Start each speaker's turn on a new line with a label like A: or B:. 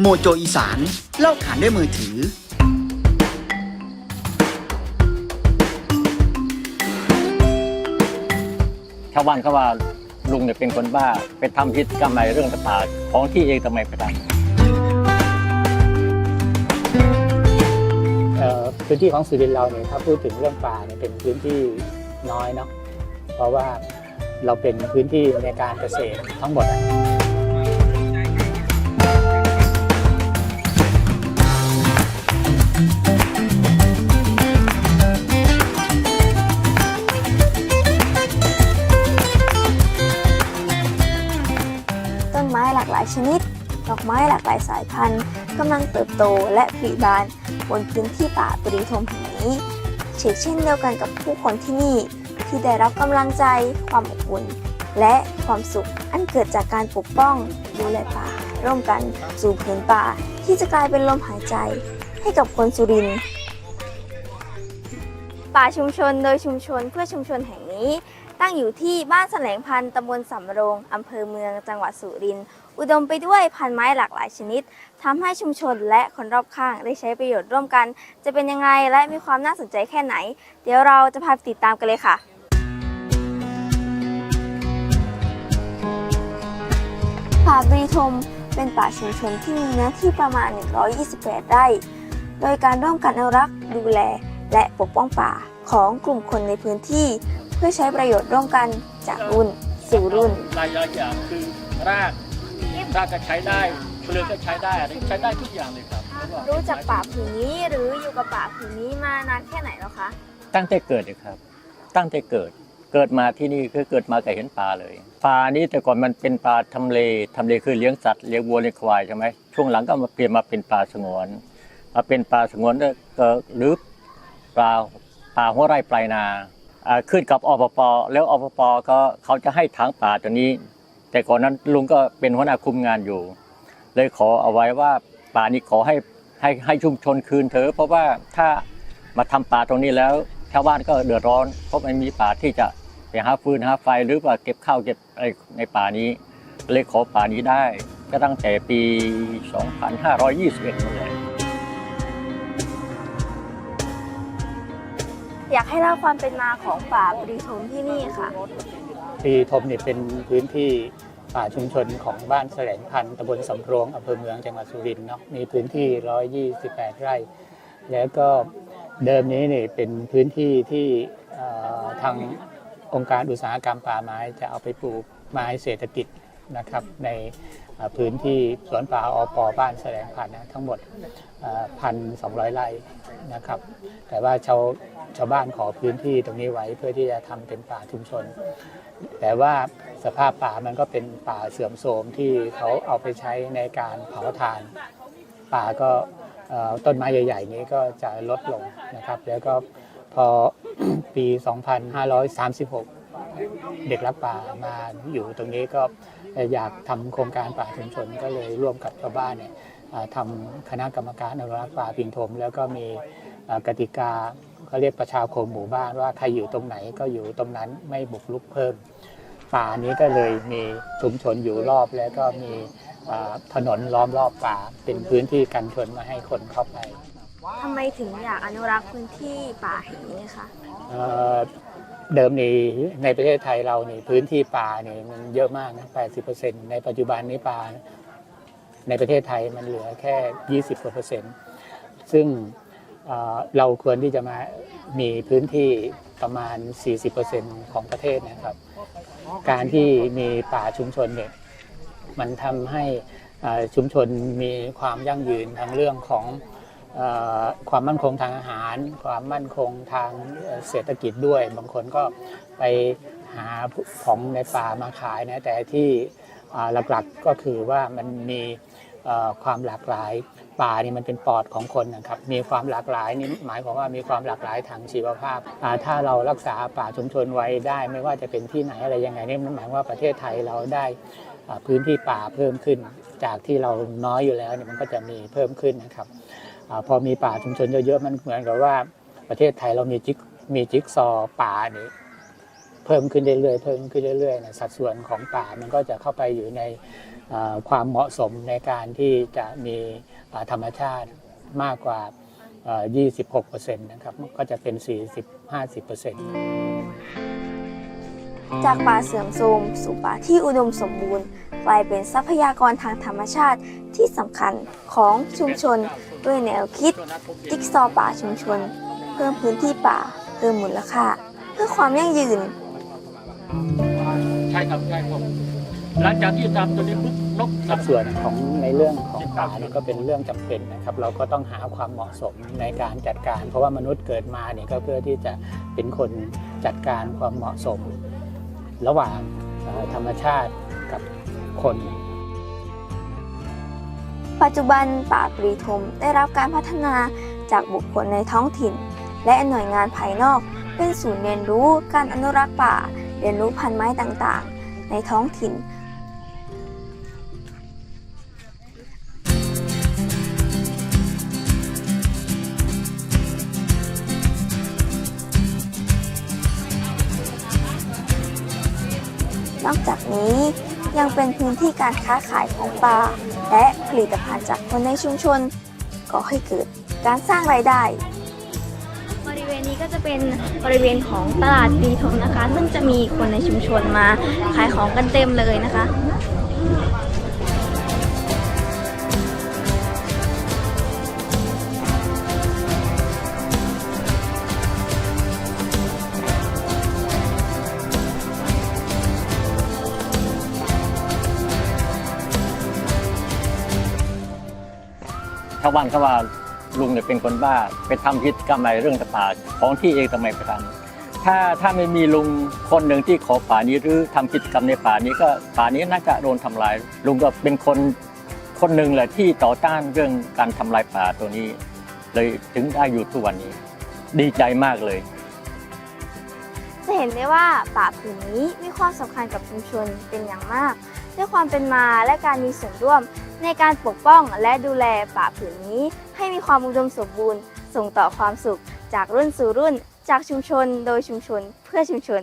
A: โมโจอีสานเล่าขานด้วยมือถือ
B: ชาวบ้านเขาว่าลุงเนี่ยเป็นคนบ้า ไปทำพิษกรรมอะไรเรื่องต่างๆของที่เองทำไมไปทำ
C: เอ่อพื้นที่ของสุรินทร์เราเนี่ยถ้าพูดถึงเรื่องป่าเนี่ยเป็นพื้นที่น้อยเนาะเพราะว่าเราเป็นพื้นที่ในการเกษตรทั้งหมดอะ
D: อกไม้หลากหลายสายพันธุ์กำลังเติบโตและผลิบานบนพื้นที่ป่าปรีทมแห่งนี้เช่นเช่นเดียวกันกับผู้คนที่นี่ที่ได้รับกำลังใจ ความอบอุ่น และความสุขอันเกิดจากการปกป้องดูแลป่า ร่วมกันสู่ผืนป่า ที่จะกลายเป็นลมหายใจ ให้กับคนสุรินทร์ป่าชุมชนโดยชุมชนเพื่อชุมชนแห่งนี้ ตั้งอยู่ที่บ้านแสลงพันธ์ตำบลสำโรง อำเภอเมือง จังหวัดสุรินทร์ อุดมไปด้วยพันไม้หลากหลายชนิดทำให้ชุมชนและคนรอบข้างได้ใช้ประโยชน์ร่วมกัน จะเป็นยังไงและมีความน่าสนใจแค่ไหน เดี๋ยวเราจะพาไปติดตามกันเลยค่ะป่าบรีทมเป็นป่าชุมชนที่มีเนื้อที่ประมาณ 128 ไร่ โดยการร่วมกันอนุรักษ์ดูแล และปกป้องป่าของกลุ่มคนในพื้นที่ เพื่อใช้ประโยชน์ร่วมกันจากรุ่นสู่รุ่น
B: รายละอย่างคือราก รากก็ใช้ได้เปลือกก็ใช้ได้อะไรใช้ได้ทุกอย่างเลยครับ
D: รู้จักป่าผืนนี้หรืออยู่กับป่าผืนนี้มานานแค่ไหนแล้วคะ
B: ตั้งแต่เกิดเลยครับ ตั้งแต่เกิด เกิดมาที่นี่คือเกิดมาแต่เห็นปลาเลย ปลานี้แต่ก่อนมันเป็นปลาทำเลทำเลคือเลี้ยงสัตว์เลี้ยงวัวเลี้ยงควายใช่ไหมช่วงหลังก็มาเปลี่ยนมาเป็นปลาสงวน มาเป็นปลาสงวนก็หรือปลาปลาหัวไร่ปลายนาอ่าขึ้นกับอปปแล้วอปปก็เขาจะให้ทางป่าตัวนี้ แต่ก่อนนั้นลุงก็เป็นหัวหน้าคุมงานอยู่ เลยขอเอาไว้ว่าป่านี้ขอให้ให้ให้ชุมชนคืนเถอะเพราะว่าถ้ามาทำป่าตรงนี้แล้วชาวบ้านก็เดือดร้อนเพราะไม่มีป่าที่จะไปหาฟืนหาไฟหรือว่าเก็บข้าวเก็บอะไรในป่านี้ เลยขอป่านี้ได้ ก็ตั้งแต่ปี 2521นั่นแหละ
D: อยากให้เล่าความเป็นมาของป่าบรีทมที่นี่ค่ะ
C: ที่ทมเนี่ยเป็นพื้นที่ป่าชุมชนของบ้านแสลงพันธ์ตำบลสำโรงอำเภอเมืองจังหวัดสุรินทร์เนาะมีพื้นที่ 128 ไร่ แล้วก็เดิมนี้เนี่ยเป็นพื้นที่ที่ทางองค์การอุตสาหกรรมป่าไม้จะเอาไปปลูกไม้เศรษฐกิจ นะครับในพื้นที่สวนป่าอปบ้านแสลงพันธุ์นะทั้งหมดพันสองร้อยไร่นะครับ แต่ว่าชาวชาวบ้านขอพื้นที่ตรงนี้ไว้เพื่อที่จะทำเป็นป่าชุมชน แต่ว่าสภาพป่ามันก็เป็นป่าเสื่อมโทรมที่เขาเอาไปใช้ในการเผาถ่าน ป่าก็ต้นไม้ใหญ่ ๆ นี้ก็จะลดลงนะครับ แล้วก็พอปี 2536 เด็กรักป่ามาอยู่ตรงนี้ก็ อยากทำโครงการป่าชุมชนก็เลยร่วมกับชาวบ้านเนี่ยเอ่อทำคณะกรรมการอนุรักษ์ป่าพิงทม แล้วก็มีเอ่อกติกาเขาเรียกประชาคมหมู่บ้านว่าใครอยู่ตรงไหนก็อยู่ตรงนั้นไม่บุกรุกเพิ่ม ป่านี้ก็เลยมีชุมชนอยู่รอบแล้วก็มีอ่าถนนล้อมรอบป่าเป็นพื้นที่กันชนไมาให้คนเข้าไป
D: ทำไมถึงอยากอนุรักษ์พื้นที่ป่าแห่งนี้คะ
C: เดิมในในประเทศไทยเรานี่พื้นที่ป่านี่มันเยอะมากนะ80%ในปัจจุบันนี้ป่าในประเทศไทยมันเหลือแค่ 20กว่าเปอร์เซ็นต์ซึ่งเราควรที่จะมามีพื้นที่ประมาณ 40%ของประเทศนะครับ การที่มีป่าชุมชนเนี่ยมันทำให้ชุมชนมีความยั่งยืนทั้งเรื่องของ ความมั่นคงทางอาหาร ความมั่นคงทางเศรษฐกิจด้วย บางคนก็ไปหาของในป่ามาขายนะแต่ที่หลักๆก็คือว่ามันมีความหลากหลายป่านี่มันเป็นปอดของคนนะครับ มีความหลากหลายนี่หมายความว่ามีความหลากหลายทางชีวภาพ ถ้าเรารักษาป่าชุมชนไว้ได้ ไม่ว่าจะเป็นที่ไหนอะไรยังไงนี่มันหมายว่าประเทศไทยเราได้พื้นที่ป่าเพิ่มขึ้น จากที่เราน้อยอยู่แล้วเนี่ยมันก็จะมีเพิ่มขึ้นนะครับ พอมีป่าชุมชนเยอะๆมันเหมือนกับว่าประเทศไทยเรามีจิ๊กมีจิ๊กซอป่านี่เพิ่มขึ้นเรื่อยๆเพิ่มขึ้นเรื่อยๆนะสัดส่วนของป่ามันก็จะเข้าไปอยู่ในความเหมาะสมในการที่จะมีธรรมชาติมากกว่าเอ่อ26%นะครับก็จะเป็น 40-50%
D: จากป่าเสื่อมโทรมสู่ป่าที่อุดมสมบูรณ์ กลายเป็นทรัพยากรทางธรรมชาติที่สำคัญของชุมชน ด้วยแนวคิดจิ๊กซอว์ป่าชุมชน เพิ่มพื้นที่ป่าเพิ่มมูลค่า เพื่อความยั่งยืน
B: ใช่ครับใช่ครับหลังจากที่ตามตัวนี้ปุ๊บนก
C: สัดส่วนของในเรื่องของป่าเนี่ยก็เป็นเรื่องจำเป็นนะครับ เราก็ต้องหาความเหมาะสมในการจัดการ เพราะว่ามนุษย์เกิดมาเนี่ยก็เพื่อที่จะเป็นคนจัดการความเหมาะสม ระหว่างธรรมชาติกับคน
D: ปัจจุบันป่าปรีทมได้รับการพัฒนาจากบุคคลในท้องถิ่น และหน่วยงานภายนอก เป็นศูนย์เรียนรู้การอนุรักษ์ป่า เรียนรู้พันธุ์ไม้ต่างๆ ในท้องถิ่น นอกจากนี้ยังเป็นพื้นที่การค้าขายของป่าและผลิตภัณฑ์จากคนในชุมชนก่อให้เกิดการสร้างรายได้ บริเวณนี้ก็จะเป็นบริเวณของตลาดดีทมนะคะ ซึ่งจะมีคนในชุมชนมาขายของกันเต็มเลยนะคะ
B: ชาวบ้านเขาว่าลุงเนี่ยเป็นคนบ้า ไปทำพิษกรรมอะไรเรื่องป่าของที่เองทำไมไปทำถ้าถ้าไม่มีลุงคนหนึ่งที่ขอป่านี้หรือทำกิจกรรมในป่านี้ก็ป่านี้น่าจะโดนทำลาย ลุงก็เป็นคนคนหนึ่งแหละที่ต่อต้านเรื่องการทำลายป่าตัวนี้ เลยถึงได้อยู่ทุกวันนี้ ดีใจมากเลย
D: จะเห็นได้ว่าป่าผืนนี้มีความสำคัญกับชุมชนเป็นอย่างมาก ด้วยความเป็นมาและการมีส่วนร่วม ในการปกป้องและดูแลป่าผืนนี้ ให้มีความอุดมสมบูรณ์ ส่งต่อความสุข จากรุ่นสู่รุ่น จากชุมชน โดยชุมชน เพื่อชุมชน